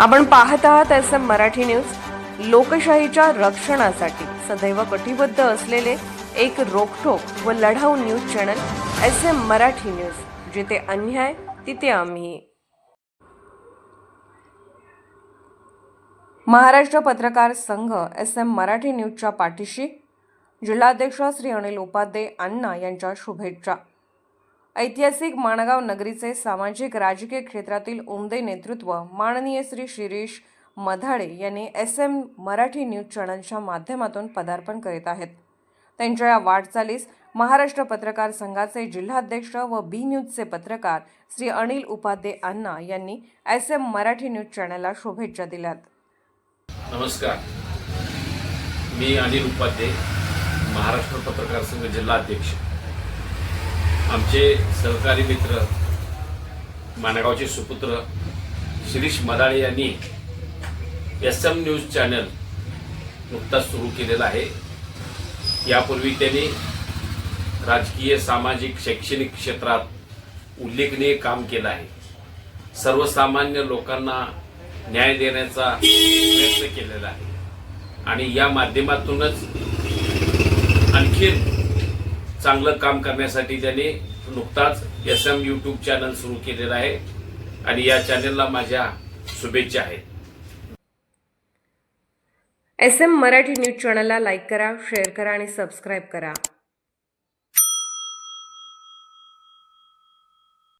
आपण पाहत आहात एस एम मराठी न्यूज. लोकशाहीच्या रक्षणासाठी सदैव कटिबद्ध असलेले एक रोखोक व लढाऊ news channel S M Marathi news. जिथे अन्याय तिथे आम्ही. महाराष्ट्र पत्रकार संघ एस एम मराठी न्यूजच्या पाठीशी जिल्हाध्यक्ष श्री अनिल उपाध्ये अण्णा यांच्या शुभेच्छा. ऐतिहासिक माणगाव नगरीचे सामाजिक राजकीय क्षेत्रातील उमदे नेतृत्व माननीय श्री शिरीष मधाडे यांनी एस एम मराठी न्यूज चॅनलच्या माध्यमातून पदार्पण करीत आहेत. त्यांच्या या वाटचालीस महाराष्ट्र पत्रकार संघाचे जिल्हाध्यक्ष व बी न्यूजचे पत्रकार श्री अनिल उपाध्ये अण्णा यांनी एस एम मराठी न्यूज चॅनलला शुभेच्छा दिल्यात. नमस्कार. मी अनिल उपाध्ये महाराष्ट्र पत्रकार संघ जिल्हाध्यक्ष. आमचे सहकारी मित्र माणगावचे सुपुत्र शिरीष मदाळे यांनी एस एम न्यूज चॅनल नुकताच सुरू केलेला आहे. यापूर्वी त्यांनी राजकीय सामाजिक शैक्षणिक क्षेत्रात उल्लेखनीय काम केलं आहे. सर्वसामान्य लोकांना न्याय देण्याचा प्रयत्न केलेला आहे. आणि या माध्यमातूनच आणखीन चांगलं काम करण्यासाठी त्यांनी नुकताच एस एम यूट्यूब चॅनल सुरू केलेलं आहे आणि या चॅनलला माझ्या शुभेच्छा आहेत. एस एम मराठी न्यूज चॅनलला लाईक करा शेअर करा आणि सबस्क्राईब करा.